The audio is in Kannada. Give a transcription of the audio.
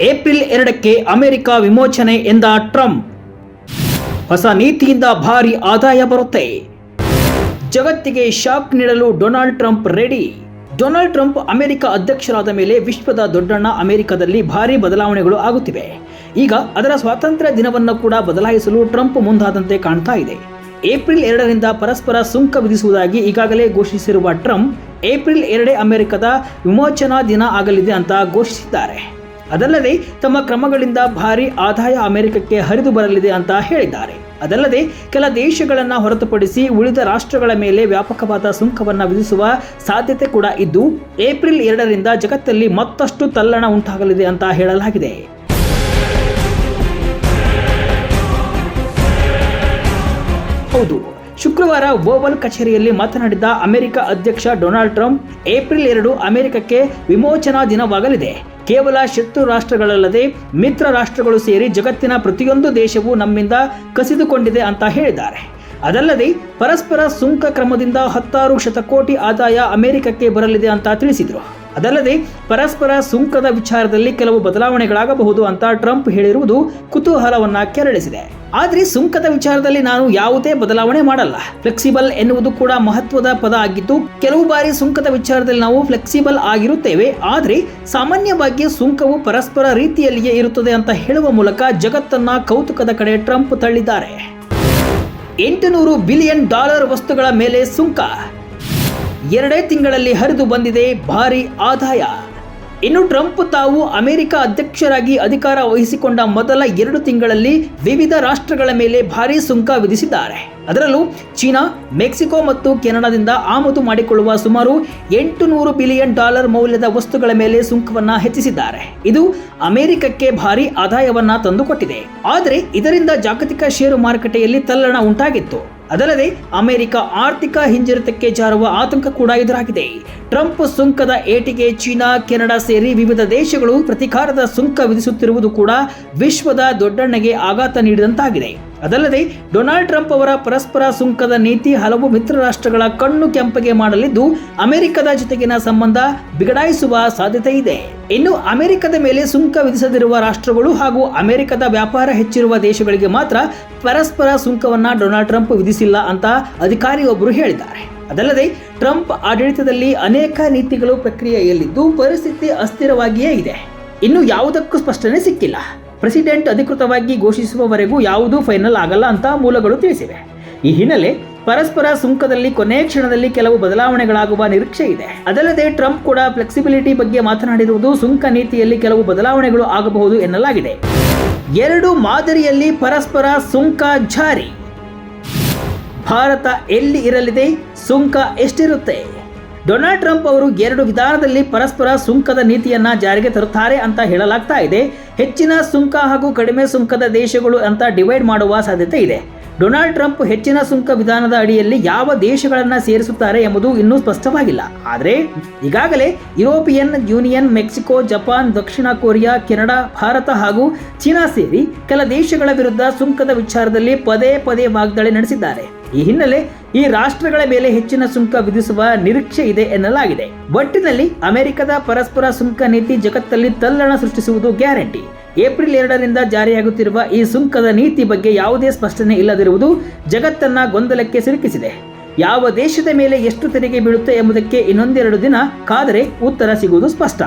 ಏಪ್ರಿಲ್ ಎರಡಕ್ಕೆ ಅಮೆರಿಕ ವಿಮೋಚನೆ ಎಂದ ಟ್ರಂಪ್. ಹೊಸ ನೀತಿಯಿಂದ ಭಾರಿ ಆದಾಯ ಬರುತ್ತೆ. ಜಗತ್ತಿಗೆ ಶಾಕ್ ನೀಡಲು Donald Trump ready. Donald Trump America ಅಧ್ಯಕ್ಷರಾದ ಮೇಲೆ ವಿಶ್ವದ ದೊಡ್ಡಣ್ಣ ಅಮೆರಿಕದಲ್ಲಿ ಭಾರಿ ಬದಲಾವಣೆಗಳು ಆಗುತ್ತಿವೆ. ಈಗ ಅದರ ಸ್ವಾತಂತ್ರ್ಯ ದಿನವನ್ನು ಕೂಡ ಬದಲಾಯಿಸಲು ಟ್ರಂಪ್ ಮುಂದಾದಂತೆ ಕಾಣ್ತಾ ಇದೆ. ಏಪ್ರಿಲ್ ಎರಡರಿಂದ ಪರಸ್ಪರ ಸುಂಕ ವಿಧಿಸುವುದಾಗಿ ಈಗಾಗಲೇ ಘೋಷಿಸಿರುವ ಟ್ರಂಪ್ ಏಪ್ರಿಲ್ ಎರಡೇ ಅಮೆರಿಕದ ವಿಮೋಚನಾ ದಿನ ಆಗಲಿದೆ ಅಂತ ಘೋಷಿಸಿದ್ದಾರೆ. ಅದಲ್ಲದೆ ತಮ್ಮ ಕ್ರಮಗಳಿಂದ ಭಾರಿ ಆದಾಯ ಅಮೆರಿಕಕ್ಕೆ ಹರಿದು ಬರಲಿದೆ ಅಂತ ಹೇಳಿದ್ದಾರೆ. ಅದಲ್ಲದೆ ಕೆಲ ದೇಶಗಳನ್ನು ಹೊರತುಪಡಿಸಿ ಉಳಿದ ರಾಷ್ಟ್ರಗಳ ಮೇಲೆ ವ್ಯಾಪಕವಾದ ಸುಂಕವನ್ನು ವಿಧಿಸುವ ಸಾಧ್ಯತೆ ಕೂಡ ಇದ್ದು, ಏಪ್ರಿಲ್ ಎರಡರಿಂದ ಜಗತ್ತಲ್ಲಿ ಮತ್ತಷ್ಟು ತಲ್ಲಣ ಉಂಟಾಗಲಿದೆ ಅಂತ ಹೇಳಲಾಗಿದೆ. ಹೌದು. ಶುಕ್ರವಾರ ಓವಲ್ ಕಚೇರಿಯಲ್ಲಿ ಮಾತನಾಡಿದ ಅಮೆರಿಕ ಅಧ್ಯಕ್ಷ ಡೊನಾಲ್ಡ್ ಟ್ರಂಪ್, ಏಪ್ರಿಲ್ ಎರಡು ಅಮೆರಿಕಕ್ಕೆ ವಿಮೋಚನಾ ದಿನವಾಗಲಿದೆ. ಕೇವಲ ಶತ್ರು ರಾಷ್ಟ್ರಗಳಲ್ಲದೆ ಮಿತ್ರ ರಾಷ್ಟ್ರಗಳು ಸೇರಿ ಜಗತ್ತಿನ ಪ್ರತಿಯೊಂದು ದೇಶವು ನಮ್ಮಿಂದ ಕಸಿದುಕೊಂಡಿದೆ ಅಂತ ಹೇಳಿದ್ದಾರೆ. ಅದಲ್ಲದೆ ಪರಸ್ಪರ ಸುಂಕ ಕ್ರಮದಿಂದ ಹತ್ತಾರು ಶತಕೋಟಿ ಆದಾಯ ಅಮೆರಿಕಕ್ಕೆ ಬರಲಿದೆ ಅಂತ ತಿಳಿಸಿದರು. ಅದಲ್ಲದೆ ಪರಸ್ಪರ ಸುಂಕದ ವಿಚಾರದಲ್ಲಿ ಕೆಲವು ಬದಲಾವಣೆಗಳಾಗಬಹುದು ಅಂತ ಟ್ರಂಪ್ ಹೇಳಿರುವುದು ಕುತೂಹಲವನ್ನ ಕೆರಳಿಸಿದೆ. ಆದರೆ ಸುಂಕದ ವಿಚಾರದಲ್ಲಿ ನಾನು ಯಾವುದೇ ಬದಲಾವಣೆ ಮಾಡಲ್ಲ. ಫ್ಲೆಕ್ಸಿಬಲ್ ಎನ್ನುವುದು ಕೂಡ ಮಹತ್ವದ ಪದ ಆಗಿದ್ದು, ಕೆಲವು ಬಾರಿ ಸುಂಕದ ವಿಚಾರದಲ್ಲಿ ನಾವು ಫ್ಲೆಕ್ಸಿಬಲ್ ಆಗಿರುತ್ತೇವೆ. ಆದರೆ ಸಾಮಾನ್ಯವಾಗಿ ಸುಂಕವು ಪರಸ್ಪರ ರೀತಿಯಲ್ಲಿಯೇ ಇರುತ್ತದೆ ಅಂತ ಹೇಳುವ ಮೂಲಕ ಜಗತ್ತನ್ನ ಕೌತುಕದ ಕಡೆ ಟ್ರಂಪ್ ತಳ್ಳಿದ್ದಾರೆ. ಎಂಟುನೂರು ಬಿಲಿಯನ್ ಡಾಲರ್ ವಸ್ತುಗಳ ಮೇಲೆ ಸುಂಕ. ಎರಡೇ ತಿಂಗಳಲ್ಲಿ ಹರಿದು ಬಂದಿದೆ ಭಾರಿ ಆದಾಯ. ಇನ್ನು ಟ್ರಂಪ್ ತಾವು ಅಮೆರಿಕ ಅಧ್ಯಕ್ಷರಾಗಿ ಅಧಿಕಾರ ವಹಿಸಿಕೊಂಡ ಮೊದಲ ಎರಡು ತಿಂಗಳಲ್ಲಿ ವಿವಿಧ ರಾಷ್ಟ್ರಗಳ ಮೇಲೆ ಭಾರಿ ಸುಂಕ ವಿಧಿಸಿದ್ದಾರೆ. ಅದರಲ್ಲೂ ಚೀನಾ, ಮೆಕ್ಸಿಕೋ ಮತ್ತು ಕೆನಡಾದಿಂದ ಆಮದು ಮಾಡಿಕೊಳ್ಳುವ ಸುಮಾರು ಎಂಟು ನೂರು ಬಿಲಿಯನ್ ಡಾಲರ್ ಮೌಲ್ಯದ ವಸ್ತುಗಳ ಮೇಲೆ ಸುಂಕವನ್ನು ಹೆಚ್ಚಿಸಿದ್ದಾರೆ. ಇದು ಅಮೆರಿಕಕ್ಕೆ ಭಾರಿ ಆದಾಯವನ್ನ ತಂದುಕೊಟ್ಟಿದೆ. ಆದರೆ ಇದರಿಂದ ಜಾಗತಿಕ ಷೇರು ಮಾರುಕಟ್ಟೆಯಲ್ಲಿ ತಲ್ಲಣ ಉಂಟಾಗಿತ್ತು. ಅದಲ್ಲದೆ ಅಮೆರಿಕ ಆರ್ಥಿಕ ಹಿಂಜರಿತಕ್ಕೆ ಜಾರುವ ಆತಂಕ ಕೂಡ ಎದುರಾಗಿದೆ. ಟ್ರಂಪ್ ಸುಂಕದ ಏಟಿಗೆ ಚೀನಾ, ಕೆನಡಾ ಸೇರಿ ವಿವಿಧ ದೇಶಗಳು ಪ್ರತಿಕಾರದ ಸುಂಕ ವಿಧಿಸುತ್ತಿರುವುದು ಕೂಡ ವಿಶ್ವದ ದೊಡ್ಡಣ್ಣಗೆ ಆಘಾತ ನೀಡಿದಂತಾಗಿದೆ. ಅದಲ್ಲದೆ ಡೊನಾಲ್ಡ್ ಟ್ರಂಪ್ ಅವರ ಪರಸ್ಪರ ಸುಂಕದ ನೀತಿ ಹಲವು ಮಿತ್ರ ರಾಷ್ಟ್ರಗಳ ಕಣ್ಣು ಕೆಂಪಗೆ ಮಾಡಲಿದ್ದು ಅಮೆರಿಕದ ಜೊತೆಗಿನ ಸಂಬಂಧ ಬಿಗಡಾಯಿಸುವ ಸಾಧ್ಯತೆ ಇದೆ. ಇನ್ನು ಅಮೆರಿಕದ ಮೇಲೆ ಸುಂಕ ವಿಧಿಸದಿರುವ ರಾಷ್ಟ್ರಗಳು ಹಾಗೂ ಅಮೆರಿಕದ ವ್ಯಾಪಾರ ಹೆಚ್ಚಿರುವ ದೇಶಗಳಿಗೆ ಮಾತ್ರ ಪರಸ್ಪರ ಸುಂಕವನ್ನು ಡೊನಾಲ್ಡ್ ಟ್ರಂಪ್ ವಿಧಿಸಿಲ್ಲ ಅಂತ ಅಧಿಕಾರಿಯೊಬ್ಬರು ಹೇಳಿದ್ದಾರೆ. ಅದಲ್ಲದೆ ಟ್ರಂಪ್ ಆಡಳಿತದಲ್ಲಿ ಅನೇಕ ನೀತಿಗಳು ಪ್ರಕ್ರಿಯೆಯಲ್ಲಿದ್ದು ಪರಿಸ್ಥಿತಿ ಅಸ್ಥಿರವಾಗಿಯೇ ಇದೆ. ಇನ್ನು ಯಾವುದಕ್ಕೂ ಸ್ಪಷ್ಟನೆ ಸಿಕ್ಕಿಲ್ಲ. ಪ್ರೆಸಿಡೆಂಟ್ ಅಧಿಕೃತವಾಗಿ ಘೋಷಿಸುವವರೆಗೂ ಯಾವುದೂ ಫೈನಲ್ ಆಗಲ್ಲ ಅಂತ ಮೂಲಗಳು ತಿಳಿಸಿವೆ. ಈ ಹಿನ್ನೆಲೆ ಪರಸ್ಪರ ಸುಂಕದಲ್ಲಿ ಕೊನೆ ಕ್ಷಣದಲ್ಲಿ ಕೆಲವು ಬದಲಾವಣೆಗಳಾಗುವ ನಿರೀಕ್ಷೆ ಇದೆ. ಅದಲ್ಲದೆ ಟ್ರಂಪ್ ಕೂಡ ಫ್ಲೆಕ್ಸಿಬಿಲಿಟಿ ಬಗ್ಗೆ ಮಾತನಾಡಿರುವುದು ಸುಂಕ ನೀತಿಯಲ್ಲಿ ಕೆಲವು ಬದಲಾವಣೆಗಳು ಆಗಬಹುದು ಎನ್ನಲಾಗಿದೆ. ಎರಡು ಮಾದರಿಯಲ್ಲಿ ಪರಸ್ಪರ ಸುಂಕ ಜಾರಿ. ಭಾರತ ಎಲ್ಲಿ ಇರಲಿದೆ? ಸುಂಕ ಎಷ್ಟಿರುತ್ತೆ? ಡೊನಾಲ್ಡ್ ಟ್ರಂಪ್ ಅವರು ಎರಡು ವಿಧಾನದಲ್ಲಿ ಪರಸ್ಪರ ಸುಂಕದ ನೀತಿಯನ್ನ ಜಾರಿಗೆ ತರುತ್ತಾರೆ ಅಂತ ಹೇಳಲಾಗ್ತಾ ಇದೆ. ಹೆಚ್ಚಿನ ಸುಂಕ ಹಾಗೂ ಕಡಿಮೆ ಸುಂಕದ ದೇಶಗಳು ಅಂತ ಡಿವೈಡ್ ಮಾಡುವ ಸಾಧ್ಯತೆ ಇದೆ. ಡೊನಾಲ್ಡ್ ಟ್ರಂಪ್ ಹೆಚ್ಚಿನ ಸುಂಕ ವಿಧಾನದ ಅಡಿಯಲ್ಲಿ ಯಾವ ದೇಶಗಳನ್ನು ಸೇರಿಸುತ್ತಾರೆ ಎಂಬುದು ಇನ್ನೂ ಸ್ಪಷ್ಟವಾಗಿಲ್ಲ. ಆದರೆ ಈಗಾಗಲೇ ಯುರೋಪಿಯನ್ ಯೂನಿಯನ್, ಮೆಕ್ಸಿಕೋ, ಜಪಾನ್, ದಕ್ಷಿಣ ಕೊರಿಯಾ, ಕೆನಡಾ, ಭಾರತ ಹಾಗೂ ಚೀನಾ ಸೇರಿ ಕೆಲ ದೇಶಗಳ ವಿರುದ್ಧ ಸುಂಕದ ವಿಚಾರದಲ್ಲಿ ಪದೇ ಪದೇ ವಾಗ್ದಾಳಿ ನಡೆಸಿದ್ದಾರೆ. ಈ ಹಿನ್ನೆಲೆ ಈ ರಾಷ್ಟ್ರಗಳ ಮೇಲೆ ಹೆಚ್ಚಿನ ಸುಂಕ ವಿಧಿಸುವ ನಿರೀಕ್ಷೆ ಇದೆ ಎನ್ನಲಾಗಿದೆ. ಒಟ್ಟಿನಲ್ಲಿ ಅಮೆರಿಕದ ಪರಸ್ಪರ ಸುಂಕ ನೀತಿ ಜಗತ್ತಲ್ಲಿ ತಲ್ಲಣ ಸೃಷ್ಟಿಸುವುದು ಗ್ಯಾರಂಟಿ. ಏಪ್ರಿಲ್ ಎರಡರಿಂದ ಜಾರಿಯಾಗುತ್ತಿರುವ ಈ ಸುಂಕದ ನೀತಿ ಬಗ್ಗೆ ಯಾವುದೇ ಸ್ಪಷ್ಟನೆ ಇಲ್ಲದಿರುವುದು ಜಗತ್ತನ್ನ ಗೊಂದಲಕ್ಕೆ ಸಿಲುಕಿಸಿದೆ. ಯಾವ ದೇಶದ ಮೇಲೆ ಎಷ್ಟು ತೆರಿಗೆ ಬೀಳುತ್ತೆ ಎಂಬುದಕ್ಕೆ ಇನ್ನೊಂದೆರಡು ದಿನ, ಕಾದರೆ ಉತ್ತರ ಸಿಗುವುದು ಸ್ಪಷ್ಟ.